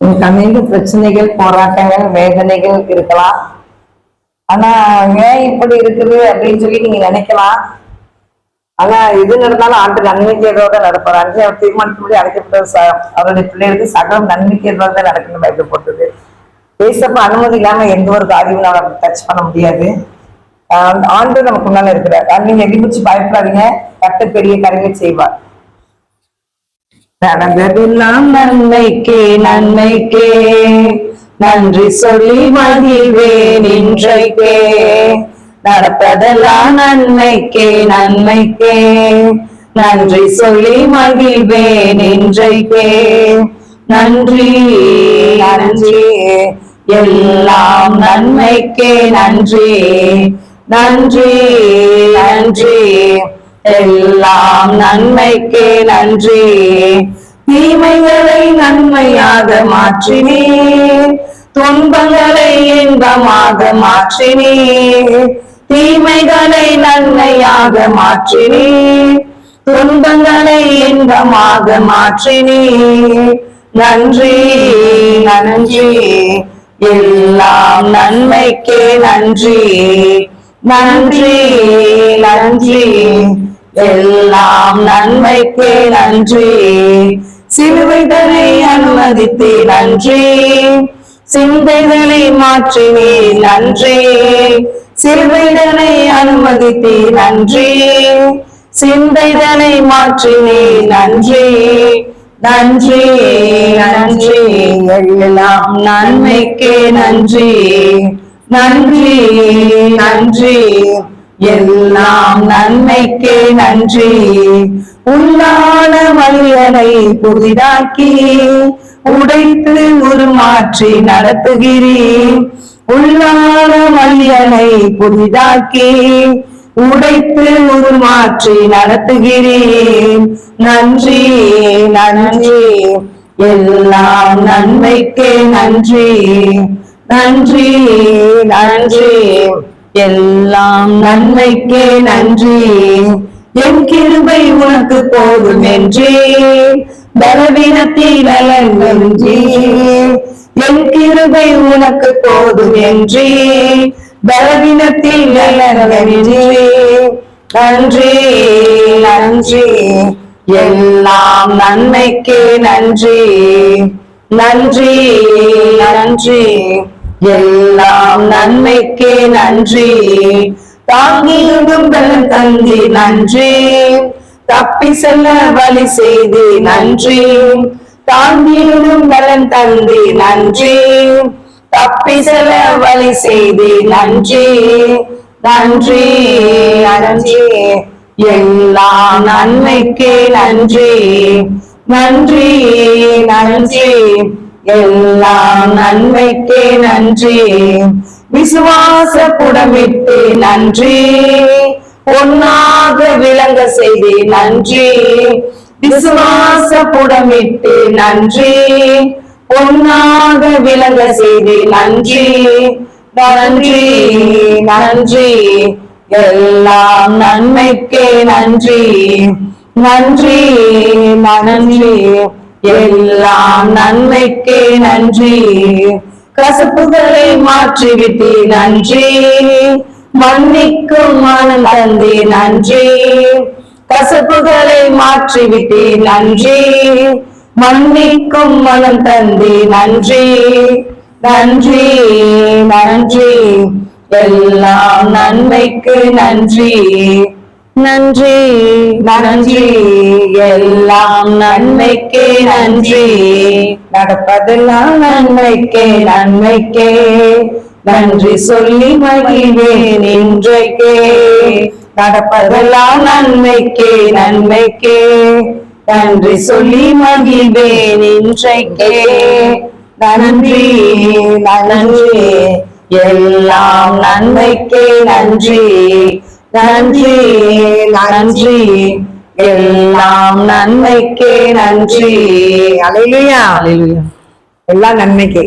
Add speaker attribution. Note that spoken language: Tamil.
Speaker 1: உங்களுக்கு அநேக பிரச்சனைகள் போராட்டங்கள் வேதனைகள் இருக்கலாம். ஆனா ஏன் இப்படி இருக்குது அப்படின்னு சொல்லி நீங்க நினைக்கலாம். ஆனா எது நடந்தாலும் ஆண்டு நன்மைக்கையோட நடப்பார் அஞ்சு அவர் தீர்மானத்தின்படி அழைக்கப்பட்ட அவருடைய பிள்ளைகளுக்கு சகலம் நன்மைக்கையோட தான் நடக்கணும் பைபிள் போட்டது. பேசப்ப அனுமதி இல்லாம எந்த ஒரு காரியமும் நம்ம டச் பண்ண முடியாது. ஆண்டு நமக்கு முன்னால இருக்கிறார். நீங்க எதிர்பிச்சு பயப்படாதீங்க. கட்ட பெரிய காரியங்கள் செய்வார். நடந்ததெல்லாம் நன்மைக்கே நன்மைக்கே. நன்றி சொல்லி மகிழ்வேன் இன்றைக்கே. நடப்பதெல்லாம் நன்மைக்கே நன்மைக்கே. நன்றி சொல்லி மகிழ்வேன் இன்றைக்கே. நன்றி நன்றி. எல்லாம் நன்மைக்கே நன்றி. நன்றி நன்றி. எல்லாம் நன்மைக்கே நன்றி. தீமைகளை நன்மையாக மாற்றினீர் துன்பங்களை இன்பமாக மாற்றினீர் தீமைகளை நன்மையாக மாற்றினீர் துன்பங்களை இன்பமாக மாற்றினீர் நன்றி நன்றி. எல்லாம் நன்மைக்கே நன்றி. நன்றி நன்றி. எல்லாம் நன்மைக்கே நன்றி. சிலுவைதனை அனுமதித்தே நன்றி. சிந்தைகளை மாற்றினே நன்றி. சிலுவைதனை அனுமதித்தே நன்றி. சிந்தைதனை மாற்றினே நன்றி. நன்றி நன்றி. எல்லாம் நன்மைக்கே நன்றி. நன்றி நன்றி. எல்லாம் நன்மைக்கே நன்றி. உள்ளான மனிதனை புதிதாக்கி உடைத்து உருமாற்றி நடத்துகிறேன். உள்ளான மனிதனை புதிதாக்கி உடைத்து உருமாற்றி நடத்துகிறேன். நன்றி நன்றி. எல்லாம் நன்மைக்கே நன்றி. நன்றி நன்றி. எல்லாம் நன்மைக்கே நன்றி. என் கிருபை உனக்கு போதும் என்றே. பலவீனத்தில் நன்றி என் கிருபை உனக்கு போதும் என்றே. பலவீனத்தில் நன்றி நன்றி நன்றி. எல்லாம் நன்மைக்கே நன்றி. நன்றி நன்றி. எல்லாம் நன்மைக்கே நன்றி. தாங்கியும் பலன் தந்தி நன்றி. தப்பி செல்ல வழி செய்தி நன்றி. தாங்கியும் பலன் தந்தி நன்றி. தப்பி செல்ல வழி செய்தி நன்றி. நன்றி நன்றி. எல்லாம் நன்மைக்கே நன்றி. நன்றி நன்றி. எல்லாம் நன்மைக்கே நன்றி. விசுவாச புடமிட்டு நன்றி. பொன்னாக விளங்க செய்தி நன்றி. விசுவாச புடமிட்டு நன்றி. பொன்னாக விளங்க செய்தி நன்றி. நன்றி நன்றி. எல்லாம் நன்மைக்கே நன்றி. நன்றி நன்றி. எல்லாம் நன்மைக்கே நன்றி. கசப்புகளை மாற்றிவிட்டு நன்றி. மன்னிக்கும் மனம் தந்தி நன்றி. கசப்புகளை மாற்றிவிட்டு நன்றி. மன்னிக்கும் மனம் தந்தி நன்றி. நன்றி நன்றி. எல்லாம் நன்மைக்கு நன்றி. நன்றி. நன்றி. எல்லாம் நன்மைக்கே நன்றி. நடப்பதெல்லாம் நன்மைக்கே நன்மைக்கே. நன்றி சொல்லி மகிழ்வேன் இன்றைக்கே. நடப்பதெல்லாம் நன்மைக்கே நன்மைக்கே. நன்றி சொல்லி மகிழ்வேன் இன்றைக்கே. நன்றி நன்றி. எல்லாம் நன்மைக்கே நன்றி. நன்றி நன்றி எல்லாம் நன்மைக்கே நன்றி அலையிலுயா அலையிலுயா எல்லாம் நன்மைக்கே.